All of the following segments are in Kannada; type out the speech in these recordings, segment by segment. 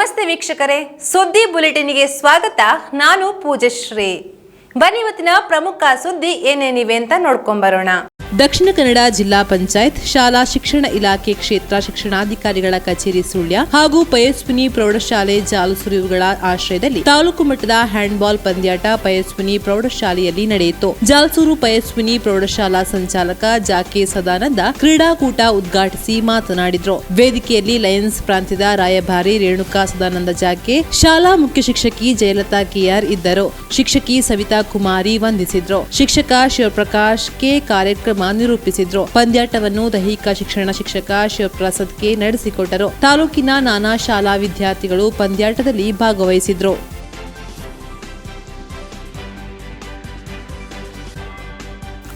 ನಮಸ್ತೆ ವೀಕ್ಷಕರೇ. ಸುದ್ದಿ ಬುಲೆಟಿನ್ಗೆ ಸ್ವಾಗತ. ನಾನು ಪೂಜಶ್ರೀ. ಬನ್ನಿ ಇವತ್ತಿನ ಪ್ರಮುಖ ಸುದ್ದಿ ಏನೇನಿವೆ ಅಂತ ನೋಡ್ಕೊಂಬರೋಣ. ದಕ್ಷಿಣ ಕನ್ನಡ ಜಿಲ್ಲಾ ಪಂಚಾಯತ್, ಶಾಲಾ ಶಿಕ್ಷಣ ಇಲಾಖೆ ಕ್ಷೇತ್ರ ಶಿಕ್ಷಣಾಧಿಕಾರಿಗಳ ಕಚೇರಿ ಸುಳ್ಯ ಹಾಗೂ ಪಯಸ್ವಿನಿ ಪ್ರೌಢಶಾಲೆ ಜಾಲಸೂರು ಇವುಗಳ ಆಶ್ರಯದಲ್ಲಿ ತಾಲೂಕು ಮಟ್ಟದ ಹ್ಯಾಂಡ್ಬಾಲ್ ಪಂದ್ಯಾಟ ಪಯಸ್ವಿನಿ ಪ್ರೌಢಶಾಲೆಯಲ್ಲಿ ನಡೆಯಿತು. ಜಾಲ್ಸೂರು ಪಯಸ್ವಿನಿ ಪ್ರೌಢಶಾಲಾ ಸಂಚಾಲಕ ಜಾಕೆ ಸದಾನಂದ ಕ್ರೀಡಾಕೂಟ ಉದ್ಘಾಟಿಸಿ ಮಾತನಾಡಿದರು. ವೇದಿಕೆಯಲ್ಲಿ ಲಯನ್ಸ್ ಪ್ರಾಂತ್ಯದ ರಾಯಭಾರಿ ರೇಣುಕಾ ಸದಾನಂದ ಜಾಕೆ, ಶಾಲಾ ಮುಖ್ಯ ಶಿಕ್ಷಕಿ ಜಯಲತಾ ಕೆಆರ್ ಇದ್ದರು. ಶಿಕ್ಷಕಿ ಸವಿತಾ ಕುಮಾರಿ ವಂದಿಸಿದ್ರು. ಶಿಕ್ಷಕ ಶಿವಪ್ರಕಾಶ್ ಕೆ ಕಾರ್ಯಕ್ರಮ ನಿರೂಪಿಸಿದ್ರು. ಪಂದ್ಯಾಟವನ್ನು ದೈಹಿಕ ಶಿಕ್ಷಣ ಶಿಕ್ಷಕ ಶಿವಪ್ರಸಾದ್ ಕೆ ನಡೆಸಿಕೊಟ್ಟರು. ತಾಲೂಕಿನ ನಾನಾ ಶಾಲಾ ವಿದ್ಯಾರ್ಥಿಗಳು ಪಂದ್ಯಾಟದಲ್ಲಿ ಭಾಗವಹಿಸಿದ್ರು.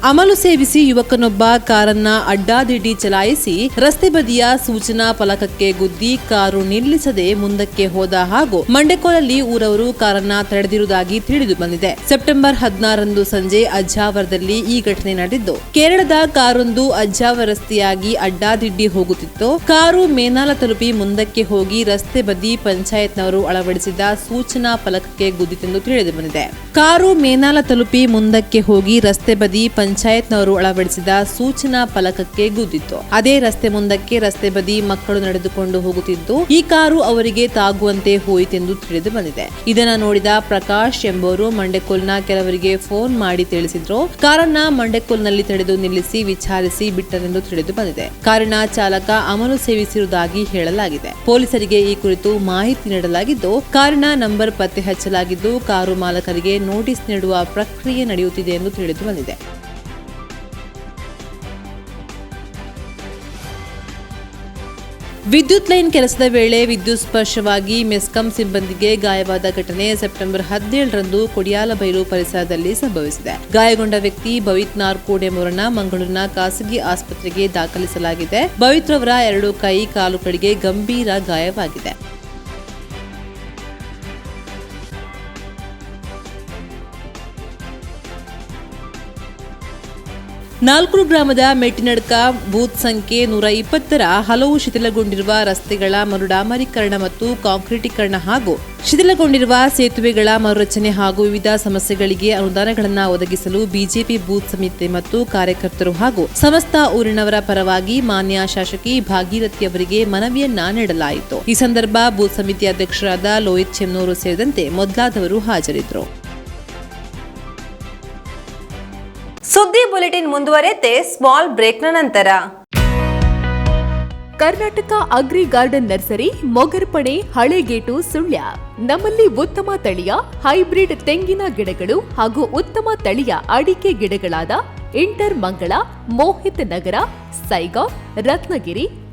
ಅಮಲು ಸೇವಿಸಿ ಯುವಕನೊಬ್ಬ ಕಾರನ್ನ ಅಡ್ಡಾದಿಡ್ಡಿ ಚಲಾಯಿಸಿ ರಸ್ತೆ ಬದಿಯ ಸೂಚನಾ ಫಲಕಕ್ಕೆ ಗುದ್ದಿ ಕಾರು ನಿಲ್ಲಿಸದೆ ಮುಂದಕ್ಕೆ ಹೋದ ಹಾಗೂ ಮಂಡೆಕೋಲಲ್ಲಿ ಊರವರು ಕಾರನ್ನ ತಡೆದಿರುವುದಾಗಿ ತಿಳಿದು ಬಂದಿದೆ. ಸೆಪ್ಟೆಂಬರ್ ಹದಿನಾರರಂದು ಸಂಜೆ ಅಜ್ಜಾವರದಲ್ಲಿ ಈ ಘಟನೆ ನಡೆದಿದ್ದು, ಕೇರಳದ ಕಾರೊಂದು ಅಜ್ಜಾವರ ರಸ್ತೆಯಾಗಿ ಅಡ್ಡಾದಿಡ್ಡಿ ಹೋಗುತ್ತಿತ್ತು. ಕಾರು ಮೇನಾಲ ತಲುಪಿ ಮುಂದಕ್ಕೆ ಹೋಗಿ ರಸ್ತೆ ಬದಿ ಪಂಚಾಯತ್ನವರು ಅಳವಡಿಸಿದ ಸೂಚನಾ ಫಲಕಕ್ಕೆ ಗುದ್ದಿತೆಂದು ತಿಳಿದು ಬಂದಿದೆ. ಕಾರು ಮೇನಾಲ ತಲುಪಿ ಮುಂದಕ್ಕೆ ಹೋಗಿ ರಸ್ತೆ ಬದಿ ಪಂಚಾಯತ್ನವರು ಅಳವಡಿಸಿದ ಸೂಚನಾ ಫಲಕಕ್ಕೆ ಗುದ್ದಿತ್ತು. ಅದೇ ರಸ್ತೆ ಮುಂದಕ್ಕೆ ರಸ್ತೆ ಬದಿ ಮಕ್ಕಳು ನಡೆದುಕೊಂಡು ಹೋಗುತ್ತಿದ್ದು, ಈ ಕಾರು ಅವರಿಗೆ ತಾಗುವಂತೆ ಹೋಯಿತೆಂದು ತಿಳಿದು ಬಂದಿದೆ. ಇದನ್ನ ನೋಡಿದ ಪ್ರಕಾಶ್ ಎಂಬುವರು ಮಂಡೆಕೋಲ್ನ ಕೆಲವರಿಗೆ ಫೋನ್ ಮಾಡಿ ತಿಳಿಸಿದ್ರು. ಕಾರನ್ನ ಮಂಡೆಕೋಲ್ನಲ್ಲಿ ತಡೆದು ನಿಲ್ಲಿಸಿ ವಿಚಾರಿಸಿ ಬಿಟ್ಟರೆಂದು ತಿಳಿದು ಬಂದಿದೆ. ಕಾರಿನ ಚಾಲಕ ಅಮಲು ಸೇವಿಸಿರುವುದಾಗಿ ಹೇಳಲಾಗಿದೆ. ಪೊಲೀಸರಿಗೆ ಈ ಕುರಿತು ಮಾಹಿತಿ ನೀಡಲಾಗಿದ್ದು, ಕಾರಿನ ನಂಬರ್ ಪತ್ತೆ ಹಚ್ಚಲಾಗಿದ್ದು, ಕಾರು ಮಾಲಕರಿಗೆ ನೋಟಿಸ್ ನೀಡುವ ಪ್ರಕ್ರಿಯೆ ನಡೆಯುತ್ತಿದೆ ಎಂದು ತಿಳಿದು ಬಂದಿದೆ. ವಿದ್ಯುತ್ ಲೈನ್ ಕೆಲಸದ ವೇಳೆ ವಿದ್ಯುತ್ ಸ್ಪರ್ಶವಾಗಿ ಮೆಸ್ಕಾಂ ಸಿಬ್ಬಂದಿಗೆ ಗಾಯವಾದ ಘಟನೆ ಸೆಪ್ಟೆಂಬರ್ ಹದಿನೇಳರಂದು ಕೊಡಿಯಾಲಬೈಲು ಪರಿಸರದಲ್ಲಿ ಸಂಭವಿಸಿದೆ. ಗಾಯಗೊಂಡ ವ್ಯಕ್ತಿ ಭವಿತ್ ನಾರ್ಕೋಡ್ ಎಂಬುವರನ್ನ ಮಂಗಳೂರಿನ ಖಾಸಗಿ ಆಸ್ಪತ್ರೆಗೆ ದಾಖಲಿಸಲಾಗಿದೆ. ಭವಿತ್ ರವರ ಎರಡು ಕೈ ಕಾಲುಗಳಿಗೆ ಗಂಭೀರ ಗಾಯವಾಗಿದೆ. ನಾಲ್ಕೂರು ಗ್ರಾಮದ ಮೆಟ್ಟಿನಡ್ಕ ಬೂತ್ ಸಂಖ್ಯೆ ನೂರ ಇಪ್ಪತ್ತರ ಹಲವು ಶಿಥಿಲಗೊಂಡಿರುವ ರಸ್ತೆಗಳ ಮರುಡಾಮರೀಕರಣ ಮತ್ತು ಕಾಂಕ್ರೀಟೀಕರಣ ಹಾಗೂ ಶಿಥಿಲಗೊಂಡಿರುವ ಸೇತುವೆಗಳ ಮರುರಚನೆ ಹಾಗೂ ವಿವಿಧ ಸಮಸ್ಯೆಗಳಿಗೆ ಅನುದಾನಗಳನ್ನು ಒದಗಿಸಲು ಬಿಜೆಪಿ ಬೂತ್ ಸಮಿತಿ ಮತ್ತು ಕಾರ್ಯಕರ್ತರು ಹಾಗೂ ಸಮಸ್ತ ಊರಿನವರ ಪರವಾಗಿ ಮಾನ್ಯ ಶಾಸಕಿ ಭಾಗೀರಥಿ ಅವರಿಗೆ ಮನವಿಯನ್ನ ನೀಡಲಾಯಿತು. ಈ ಸಂದರ್ಭ ಬೂತ್ ಸಮಿತಿ ಅಧ್ಯಕ್ಷರಾದ ಲೋಹಿತ್ ಚೆನ್ನೂರು ಸೇರಿದಂತೆ ಮೊದಲಾದವರು ಹಾಜರಿದ್ದರು. ಸುದ್ದಿ ಬುಲೆಟಿನ್ ಮುಂದುವರೆತೆ ಸ್ಮಾಲ್ ಬ್ರೇಕ್ನ ನಂತರ. Karnataka agri garden nursery Mogarpane Halegate Sullia. ನಮ್ಮಲ್ಲಿ ಉತ್ತಮ ತಳಿಯ, ಹೈಬ್ರಿಡ್ ತೆಂಗಿನ ಗಿಡಗಳು ಹಾಗೂ ಉತ್ತಮ ತಳಿಯ ಅಡಿಕೆ ಗಿಡಗಳಾದ ಇಂಟರ್ ಮಂಗಳ, ಮೋಹಿತ್ ನಗರ ಸೈಗಾವ್ ರತ್ನಗಿರಿ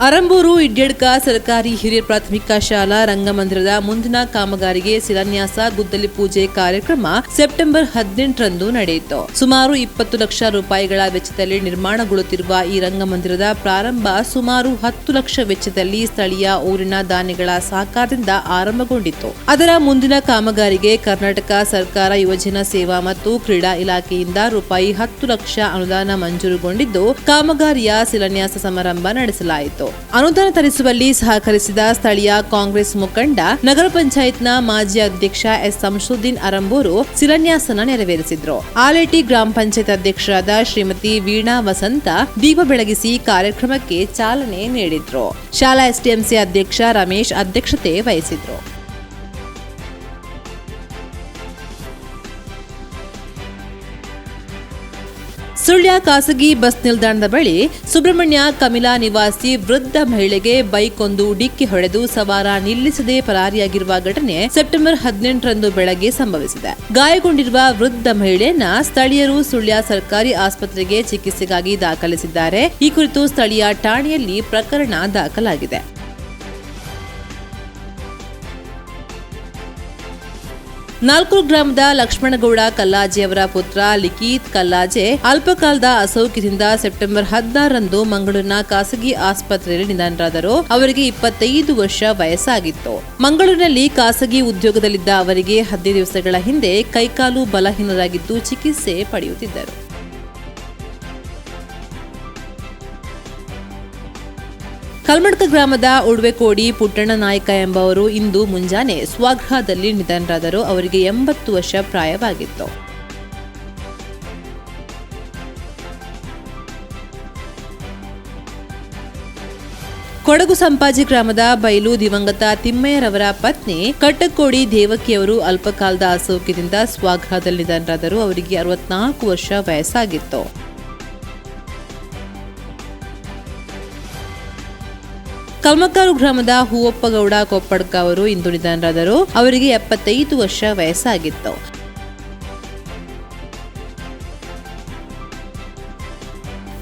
ಅರಂಬೂರು, ಇಡ್ಯಡ್ಕ ಸರ್ಕಾರಿ ಹಿರಿಯ ಪ್ರಾಥಮಿಕ ಶಾಲಾ ರಂಗಮಂದಿರದ ಮುಂದಿನ ಕಾಮಗಾರಿಗೆ ಶಿಲಾನ್ಯಾಸ, ಗುದ್ದಲಿ ಪೂಜೆ ಕಾರ್ಯಕ್ರಮ ಸೆಪ್ಟೆಂಬರ್ ಹದಿನೆಂಟರಂದು ನಡೆಯಿತು. ಸುಮಾರು ಇಪ್ಪತ್ತು ಲಕ್ಷ ರೂಪಾಯಿಗಳ ವೆಚ್ಚದಲ್ಲಿ ನಿರ್ಮಾಣಗೊಳ್ಳುತ್ತಿರುವ ಈ ರಂಗಮಂದಿರದ ಪ್ರಾರಂಭ ಸುಮಾರು ಹತ್ತು ಲಕ್ಷ ವೆಚ್ಚದಲ್ಲಿ ಸ್ಥಳೀಯ ಊರಿನ ದಾನಿಗಳ ಸಹಕಾರದಿಂದ ಆರಂಭಗೊಂಡಿತು ಅದರ ಮುಂದಿನ ಕಾಮಗಾರಿಗೆ ಕರ್ನಾಟಕ ಸರ್ಕಾರ ಯುವಜನ ಸೇವಾ ಮತ್ತು ಕ್ರೀಡಾ ಇಲಾಖೆಯಿಂದ ರೂಪಾಯಿ ಹತ್ತು ಲಕ್ಷ ಅನುದಾನ ಮಂಜೂರುಗೊಂಡಿದ್ದು, ಕಾಮಗಾರಿಯ ಶಿಲಾನ್ಯಾಸ ಸಮಾರಂಭ ನಡೆಸಲಾಯಿತು. ಅನುದಾನ ತರಿಸುವಲ್ಲಿ ಸಹಕರಿಸಿದ ಸ್ಥಳೀಯ ಕಾಂಗ್ರೆಸ್ ಮುಖಂಡ, ನಗರ ಪಂಚಾಯತ್ನ ಮಾಜಿ ಅಧ್ಯಕ್ಷ ಎಸ್ ಸಂಶುದ್ದೀನ್ ಅರಂಬೂರು ಶಿಲಾನ್ಯಾಸನ ನೆರವೇರಿಸಿದ್ರು. ಆಲೇಟಿ ಗ್ರಾಮ ಪಂಚಾಯತ್ ಅಧ್ಯಕ್ಷರಾದ ಶ್ರೀಮತಿ ವೀಣಾ ವಸಂತ ದೀಪ ಬೆಳಗಿಸಿ ಕಾರ್ಯಕ್ರಮಕ್ಕೆ ಚಾಲನೆ ನೀಡಿದ್ರು. ಶಾಲಾ ಎಸ್ಡಿಎಂಸಿ ಅಧ್ಯಕ್ಷ ರಮೇಶ್ ಅಧ್ಯಕ್ಷತೆ ವಹಿಸಿದ್ರು. ಸುಳ್ಯ ಖಾಸಗಿ ಬಸ್ ನಿಲ್ದಾಣದ ಬಳಿ ಸುಬ್ರಹ್ಮಣ್ಯ ಕಮಿಲಾ ನಿವಾಸಿ ವೃದ್ಧ ಮಹಿಳೆಗೆ ಬೈಕ್ ಒಂದು ಡಿಕ್ಕಿ ಹೊಡೆದು ಸವಾರ ನಿಲ್ಲಿಸದೆ ಪರಾರಿಯಾಗಿರುವ ಘಟನೆ ಸೆಪ್ಟೆಂಬರ್ ಹದಿನೆಂಟರಂದು ಬೆಳಗ್ಗೆ ಸಂಭವಿಸಿದೆ. ಗಾಯಗೊಂಡಿರುವ ವೃದ್ಧ ಮಹಿಳೆಯನ್ನ ಸ್ಥಳೀಯರು ಸುಳ್ಯ ಸರ್ಕಾರಿ ಆಸ್ಪತ್ರೆಗೆ ಚಿಕಿತ್ಸೆಗಾಗಿ ದಾಖಲಿಸಿದ್ದಾರೆ. ಈ ಕುರಿತು ಸ್ಥಳೀಯ ಠಾಣೆಯಲ್ಲಿ ಪ್ರಕರಣ ದಾಖಲಾಗಿದೆ. ನಾಲ್ಕು ಗ್ರಾಮದ ಲಕ್ಷ್ಮಣಗೌಡ ಕಲ್ಲಾಜೆ ಅವರ ಪುತ್ರ ಲಿಖಿತ್ ಕಲ್ಲಾಜೆ ಅಲ್ಪಕಾಲದ ಅಸೌಖ್ಯದಿಂದ ಸೆಪ್ಟೆಂಬರ್ ಹದಿನಾರರಂದು ಮಂಗಳೂರಿನ ಖಾಸಗಿ ಆಸ್ಪತ್ರೆಯಲ್ಲಿ ನಿಧನರಾದರು. ಅವರಿಗೆ ಇಪ್ಪತ್ತೈದು ವರ್ಷ ವಯಸ್ಸಾಗಿತ್ತು. ಮಂಗಳೂರಿನಲ್ಲಿ ಖಾಸಗಿ ಉದ್ಯೋಗದಲ್ಲಿದ್ದ ಅವರಿಗೆ ಹದಿನೈದು ದಿವಸಗಳ ಹಿಂದೆ ಕೈಕಾಲು ಬಲಹೀನರಾಗಿದ್ದು ಚಿಕಿತ್ಸೆ ಪಡೆಯುತ್ತಿದ್ದರು. ಕಲ್ಮಡ್ಕ ಗ್ರಾಮದ ಉಡ್ವೆಕೋಡಿ ಪುಟ್ಟಣ್ಣ ನಾಯ್ಕ ಎಂಬವರು ಇಂದು ಮುಂಜಾನೆ ಸ್ವಗೃಹದಲ್ಲಿ ನಿಧನರಾದರು. ಅವರಿಗೆ ಎಂಬತ್ತು ವರ್ಷ ಪ್ರಾಯವಾಗಿತ್ತು. ಕೊಡಗು ಸಂಪಾಜಿ ಗ್ರಾಮದ ಬೈಲು ದಿವಂಗತ ತಿಮ್ಮಯ್ಯರವರ ಪತ್ನಿ ಕಟ್ಟಕೋಡಿ ದೇವಕಿಯವರು ಅಲ್ಪಕಾಲದ ಅಸೌಖ್ಯದಿಂದ ಸ್ವಗೃಹದಲ್ಲಿ ನಿಧನರಾದರು. ಅವರಿಗೆ ಅರವತ್ನಾಲ್ಕು ವರ್ಷ ವಯಸ್ಸಾಗಿತ್ತು. ಕಲ್ಮಕ್ಕಾರು ಗ್ರಾಮದ ಹೂವಪ್ಪಗೌಡ ಕೊಪ್ಪಡ್ಕ ಅವರು ಇಂದು ನಿಧನರಾದರು. ಅವರಿಗೆ ಎಪ್ಪತ್ತೈದು ವರ್ಷ ವಯಸ್ಸಾಗಿತ್ತು.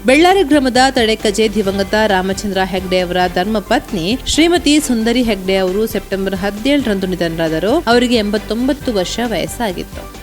ಬೆಳ್ಳಾರಿ ಗ್ರಾಮದ ತಡೆಕಜೆ ದಿವಂಗತ ರಾಮಚಂದ್ರ ಹೆಗ್ಡೆ ಅವರ ಧರ್ಮಪತ್ನಿ ಶ್ರೀಮತಿ ಸುಂದರಿ ಹೆಗ್ಡೆ ಅವರು ಸೆಪ್ಟೆಂಬರ್ ಹದಿನೇಳರಂದು ನಿಧನರಾದರು. ಅವರಿಗೆ ಎಂಬತ್ತೊಂಬತ್ತು ವರ್ಷ ವಯಸ್ಸಾಗಿತ್ತು.